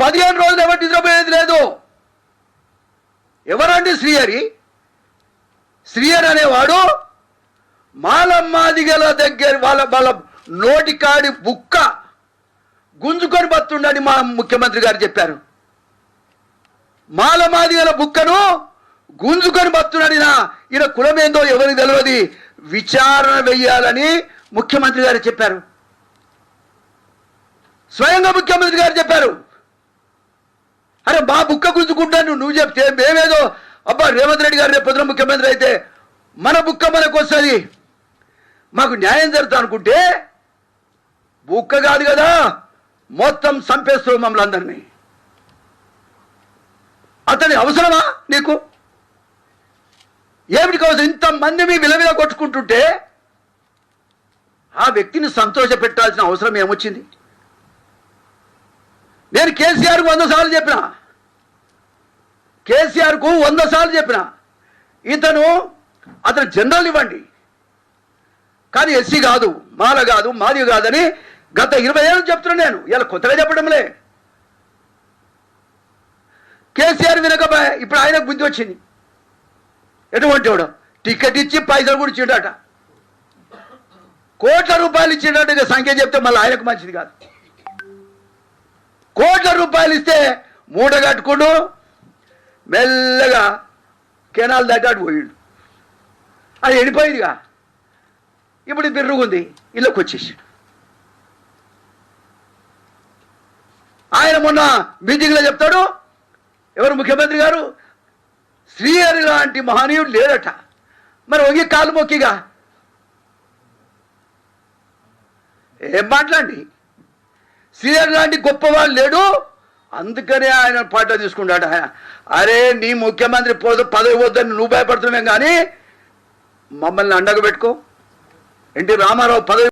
పదిహేను రోజులు ఎవరు నిద్రపోయేది లేదు. ఎవరండి శ్రీహరి? శ్రీహరి అనేవాడు మాలమ్మాదిగల దగ్గర వాళ్ళ వాళ్ళ నోటికాడి బుక్క గుంజుకొని బతుండని మా ముఖ్యమంత్రి గారు చెప్పారు. మాలమాదిగల బుక్కను గుంజుకొని బతున్నాడినా ఈయన కులమేందో ఎవరికి తెలియదు. విచారణ వెయ్యాలని ముఖ్యమంత్రి గారు చెప్పారు. స్వయంగా ముఖ్యమంత్రి గారు చెప్పారు. అరే మా బుక్క గుంజుకుంటాను నువ్వు చెప్తే మేమేదో అబ్బా రేవంత్ రెడ్డి గారు రేపు ముఖ్యమంత్రి అయితే మన బుక్క మనకు వస్తుంది. మాకు న్యాయం జరుగుతా అనుకుంటే బుక్క కాదు కదా మొత్తం చంపేస్తావు మమ్మల్ని అందరినీ. అతని అవసరమా నీకు? ఏమిటి కావచ్చు? ఇంతమంది మీ విలవిల కొట్టుకుంటుంటే ఆ వ్యక్తిని సంతోష పెట్టాల్సిన అవసరం ఏమొచ్చింది? నేను కేసీఆర్ వంద సార్లు చెప్పినా కేసీఆర్కు వంద సార్లు చెప్పిన. ఇతను అతను జనరల్ ఇవ్వండి. కానీ ఎస్సీ కాదు మాల కాదు మాది కాదని గత ఇరవై ఏళ్ళు చెప్తున్నా నేను. ఇలా కొత్తగా చెప్పడంలే. కేసీఆర్ వినక ఇప్పుడు ఆయనకు బుద్ధి వచ్చింది. ఎటువంటి వాడు? టికెట్ ఇచ్చి పైసలు కూడా ఇచ్చిండట. కోట్ల రూపాయలు ఇచ్చిండట సంఖ్య చెప్తే మళ్ళీ ఆయనకు మంచిది కాదు. కోట్ల రూపాయలు ఇస్తే మూట కట్టుకుంటూ మెల్లగా కెనాల్ దగ్గర పోయిండు. అది ఎండిపోయిందిగా. ఇప్పుడు బిర్రుగుంది ఇళ్ళకి వచ్చేసాడు. ఆయన మొన్న మీటింగ్లో చెప్తాడు ఎవరు ముఖ్యమంత్రి గారు? శ్రీహరి లాంటి మహనీయుడు లేడట. మరి ఒగి కాలు మొక్కిగా. ఏం మాట్లాడి? శ్రీహరి లాంటి గొప్పవాళ్ళు లేడు అందుకనే ఆయన పాట తీసుకున్నాడు ఆయన అరే నీ ముఖ్యమంత్రి పోదు పదవి వద్దని నువ్వు భయపడుతున్నావు కానీ మమ్మల్ని అండగ పెట్టుకో. ఎన్టీ రామారావు పదవి